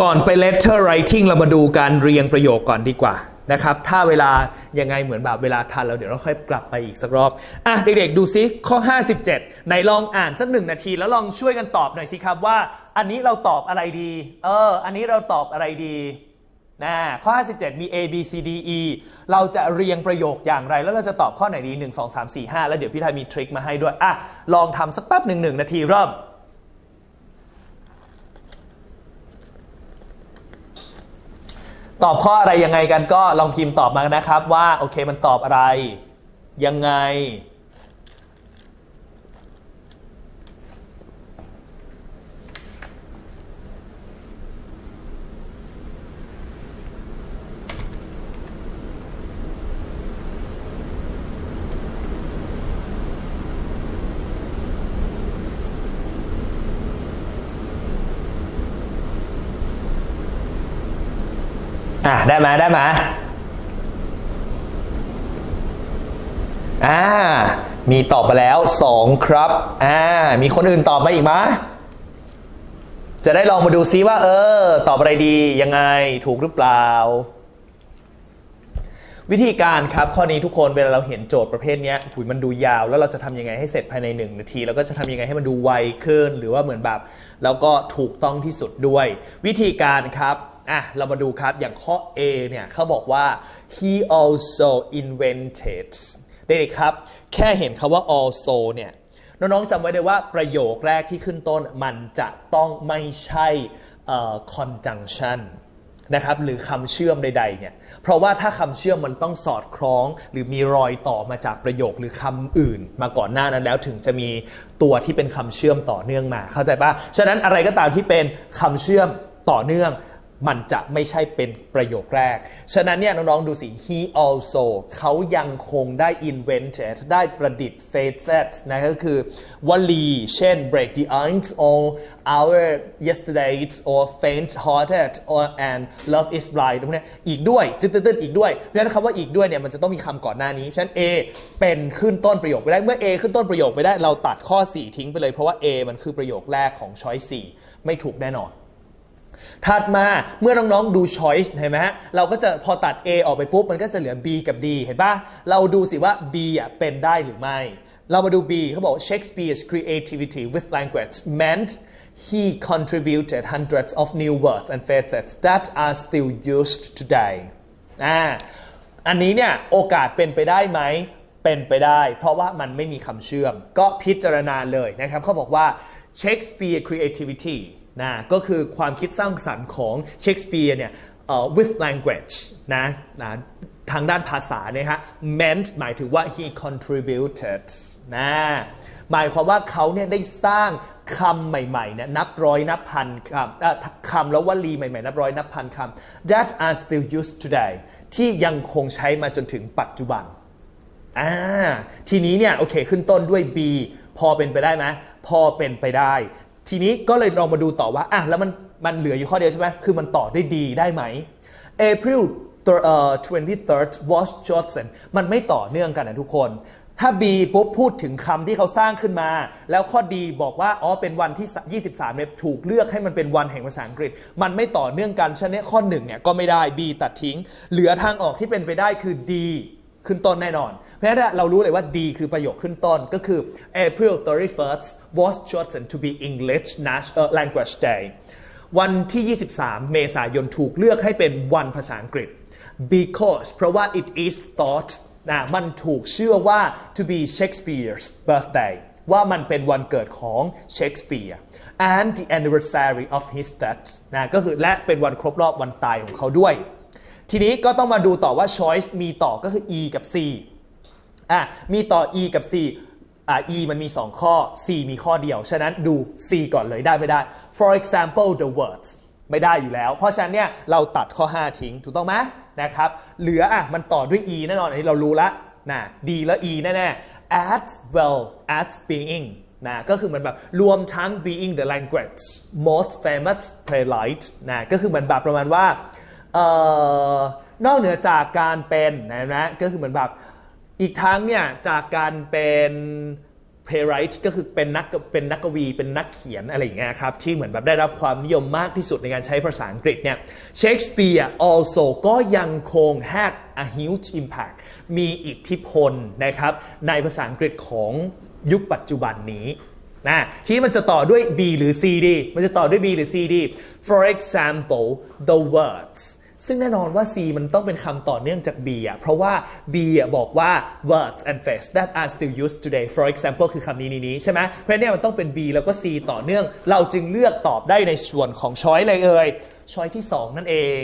ก่อนไป letter writing เรามาดูการเรียงประโยคก่อนดีกว่านะครับ ถ้าเวลายังไงเหมือนแบบเวลาทันเราเดี๋ยวเราค่อยกลับไปอีกสักรอบ อะเด็กๆดูซิข้อ 57ไหนลองอ่านสักหนึ่งนาที แล้วลองช่วยกันตอบหน่อยสิครับว่า อันนี้เราตอบอะไรดี เออ อันนี้เราตอบอะไรดีนะข้อ 57 มี A B C D E เราจะเรียงประโยคอย่างไร แล้วเราจะตอบข้อไหนดี 1 2 3 4 5 แล้วเดี๋ยวพี่ไทยมีทริคมาให้ด้วย อะ ลองทำสักแป๊บหนึ่งหนึ่งนาทีเริ่ม ตอบข้ออะไรยังไงกันก็ลองพิมพ์ตอบมานะครับว่าโอเคมันตอบอะไร ยังไง อะได้ไหมได้ไหมอ่า มีตอบมาแล้วสองครับ อ่า มีคนอื่นตอบมาอีกไหมจะได้ลองมาดูซิว่า เออ ตอบอะไรดียังไงถูกหรือเปล่า วิธีการครับข้อนี้ทุกคนเวลาเราเห็นโจทย์ประเภทนี้ยหุยมันดูยาว แล้วเราจะทำยังไงให้เสร็จภายในหนึ่งนาที แล้วก็จะทำยังไงให้มันดูไวขึ้น หรือว่าเหมือนแบบ แล้วก็ถูกต้องที่สุดด้วย วิธีการครับ อะเรามาดูครับอย่างข้อ A เนี่ยเขาบอกว่า he also invented เด็กๆครับ แค่เห็นคาว่า also เนี่ยน้องๆจำไว้เลยว่าประโยคแรกที่ขึ้นต้นมันจะต้องไม่ใช่ conjunction นะครับหรือคำเชื่อมใดๆเนี่ยเพราะว่าถ้าคำเชื่อมมันต้องสอดคล้อง หรือมีรอยต่อมาจากประโยคหรือคำอื่น มาก่อนหน้านั้นแล้วถึงจะมีตัวที่เป็นคำเชื่อมต่อเนื่องมา เข้าใจปะฉะนั้นอะไรก็ตามที่เป็นคำเชื่อมต่อเนื่อง มันจะไม่ใช่เป็นประโยคแรก ฉะนั้นเนี่ยน้องๆดูสิ he also เขายังคงได้ invented ได้ประดิษฐ์ phrases นะก็คือวลีเช่น break the ice or our yesterdays or faint hearted or and love is blind พวกนี้อีกด้วยตื้นๆอีกด้วย เพราะฉะนั้นคำว่าอีกด้วยเนี่ยมันจะต้องมีคำก่อนหน้านี้ ฉะนั้น A เป็นขึ้นต้นประโยคไปได้ เมื่อ A ขึ้นต้นประโยคไปได้เราตัดข้อ 4 ทิ้งไปเลยเพราะว่า A มันคือประโยคแรกของ choice 4ไม่ถูกแน่นอน ถัดมาเมื่อน้องๆดู choice เห็นไหมฮะเราก็จะพอตัด A ออกไปปุ๊บ มันก็จะเหลือ B กับ D เห็นปะเราดูสิว่า B อะเป็นได้หรือไม่ เรามาดู B เขาบอก Shakespeare's creativity with language meant he contributed hundreds of new words and phrases that are still used today อ่าอันนี้เนี่ยโอกาสเป็นไปได้ไหมเป็นไปได้ เพราะว่ามันไม่มีคำเชื่อม ก็พิจารณาเลยนะครับเขาบอกว่า Shakespeare creativity นะก็คือความคิดสร้างสรรค์ของเชคสเปียร์เนี่ย with language นะนะทางด้านภาษาเนี่ยฮะ meant หมายถึงว่า he contributed นะหมายความว่าเขาเนี่ยได้สร้างคำใหม่ๆเนี่ยนับร้อยนับพันคำคำแล้ววลีใหม่ๆ นับร้อยนับพันคำ that are still used today ที่ยังคงใช้มาจนถึงปัจจุบันอ่าทีนี้เนี่ยโอเคขึ้นต้นด้วย B พอเป็นไปได้ไหมพอเป็นไปได้ ทีนี้ก็เลยลองมาดูต่อว่าอะแล้วมันมันเหลืออยู่ข้อเดียวใช่ไหมคือมันต่อได้ดีได้ไหม April เอ่อ 23rd was chosen มันไม่ต่อเนื่องกันนะทุกคน ถ้า B ปุ๊บพูดถึงคำที่เขาสร้างขึ้นมา แล้วข้อดีบอกว่า อ๋อ เป็นวันที่ 23เนี่ยถูกเลือกให้มันเป็นวันแห่งภาษาอังกฤษ มันไม่ต่อเนื่องกันฉะนั้นข้อ1เนี่ยก็ไม่ได้ B ตัดทิ้ง เหลือทางออกที่เป็นไปได้คือ D ขึ้นต้นแน่นอน เพราะฉะนั้นเรารู้เลยว่า D คือประโยคขึ้นต้นก็คือ April 31st was chosen to be English National Language Day วันที่ 23 เมษายนถูกเลือกให้เป็นวันภาษาอังกฤษ because เพราะว่า it is thought นะมันถูกเชื่อว่า to be Shakespeare's birthday ว่ามันเป็นวันเกิดของเชคสเปียร์ and the anniversary of his death นะก็คือและเป็นวันครบรอบวันตายของเขาด้วย ทีนี้ก็ต้องมาดูต่อว่า choice มีต่อก็คือ e กับ c อะมีต่อ e กับ c อะ e มันมี 2 ข้อ c มีข้อเดียว ฉะนั้นดู c ก่อนเลยได้ไม่ได้ for example the words ไม่ได้อยู่แล้ว เพราะฉะนั้นเนี่ยเราตัดข้อ 5 ทิ้งถูกต้องไหมนะครับ เหลืออะมันต่อด้วย e แน่นอน อันนี้เรารู้ละนะ d แล้ว e แน่ๆ as well as being นะก็คือเหมือนแบบรวมทั้ง being the language most famous playwright นะก็คือเหมือนแบบประมาณว่า นอกเหนือจากการเป็นนะนะก็คือเหมือนแบบอีกทั้งเนี่ยจากการเป็น playwright ก็คือเป็นนักเป็นนักกวีเป็นนักเขียนอะไรอย่างเงี้ยครับที่เหมือนแบบได้รับความนิยมมากที่สุดในการใช้ภาษาอังกฤษเนี่ยเชคสเปียร์ also ก็ยังคง had a huge impact มีอิทธิพลนะครับในภาษาอังกฤษของยุคปัจจุบันนี้นะทีนี้มันจะต่อด้วย B หรือ C ดี มันจะต่อด้วย B หรือ C ดี for example the words ซึ่งแน่นอนว่า C มันต้องเป็นคำต่อเนื่องจาก B อะ เพราะว่า B อะบอกว่า words and phrases that are still used today for example คือคำนี้นี้นี้ใช่ไหมเพราะนั้นเนี่ยมันต้องเป็น B แล้วก็ C ต่อเนื่อง เราจึงเลือกตอบได้ในส่วนของช้อยเลยเอ่ยช้อยที่ 2 นั่นเอง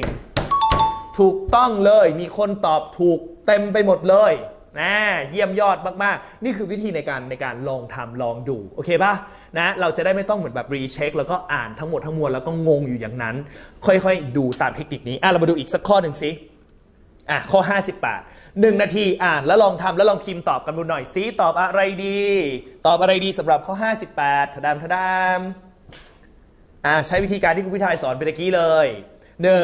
ถูกต้องเลย มีคนตอบถูกเต็มไปหมดเลย นะเยี่ยมยอดมากๆ นี่คือวิธีในการในการลองทำลองดู โอเคป่ะนะเราจะได้ไม่ต้องเหมือนแบบรีเช็คแล้วก็อ่านทั้งหมดทั้งมวลแล้วก็งงอยู่อย่างนั้น ค่อยๆ ดูตามเทคนิคนี้อะเรามาดูอีกสักข้อหนึ่งสิอะข้อ 58 1 นาทีอ่านแล้วลองทำแล้วลองพิมพ์ตอบกันดูหน่อยซิตอบอะไรดี ตอบอะไรดีสำหรับข้อ 58ทดามทดามอะใช้วิธีการที่คุณพิทายสอนไปเมื่อกี้เลยหนึ่ง